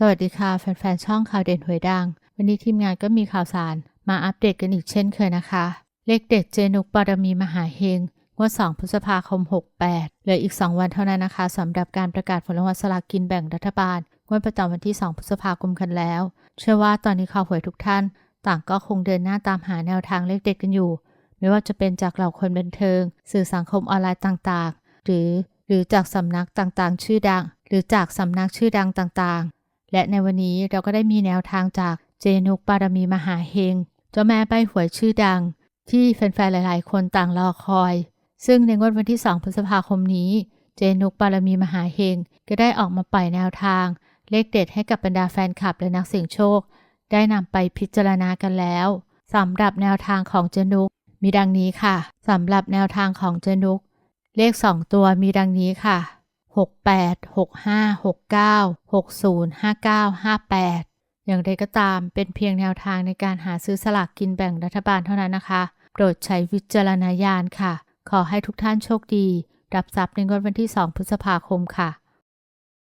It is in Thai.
สวัสดีค่ะ แฟนๆ ช่องข่าวเด่นหวยดัง วันนี้ทีมงานก็มีข่าวสาร มาอัปเดตกันอีกเช่นเคยนะคะ เลขเด็ดเจนุกบารมีมหาเฮงงวด 2 พฤษภาคม 68 เหลืออีก 2 วันเท่านั้นนะคะสำหรับการประกาศผลรางวัลสลากกินแบ่งรัฐบาลงวดประจำวันที่ 2 พฤษภาคมกันแล้ว เชื่อว่าตอนนี้ข่าวหวยทุกท่าน ต่างก็คงเดินหน้าตามหาแนวทางเลขเด็ดกันอยู่ ไม่ว่าจะเป็นจากเหล่าคนบันเทิง สื่อสังคมออนไลน์ต่างๆ หรือหรือจากสำนักต่างๆ ชื่อดัง หรือจากสำนักชื่อดังต่างๆ และในวันนี้เราก็ได้มีแนวทางจากเจนุกบารมีมหาเฮงเจ้าแม่ใบหวยชื่อดัง ที่แฟนๆหลาย ๆ คนต่างรอคอย ซึ่งในงวดวันที่ 2 พฤษภาคมนี้ เจนุกบารมีมหาเฮงก็ได้ออกมาปล่อยแนวทาง เลขเด็ดให้กับบรรดาแฟนคลับและนักเสี่ยงโชค ได้นำไปพิจารณากันแล้วสำหรับแนวทางของเจนุกมีดังนี้ค่ะสำหรับแนวทางของเจนุกเลข 2 ตัวมีดังนี้ค่ะ 68 65 69 60 59 58 อย่างไรก็ตามเป็นเพียงแนวทางในการหาซื้อสลากกินแบ่งรัฐบาลเท่านั้นนะคะ โปรดใช้วิจารณญาณค่ะ ขอให้ทุกท่านโชคดี รับทรัพย์ในงวดวันที่ 2 พฤษภาคมค่ะ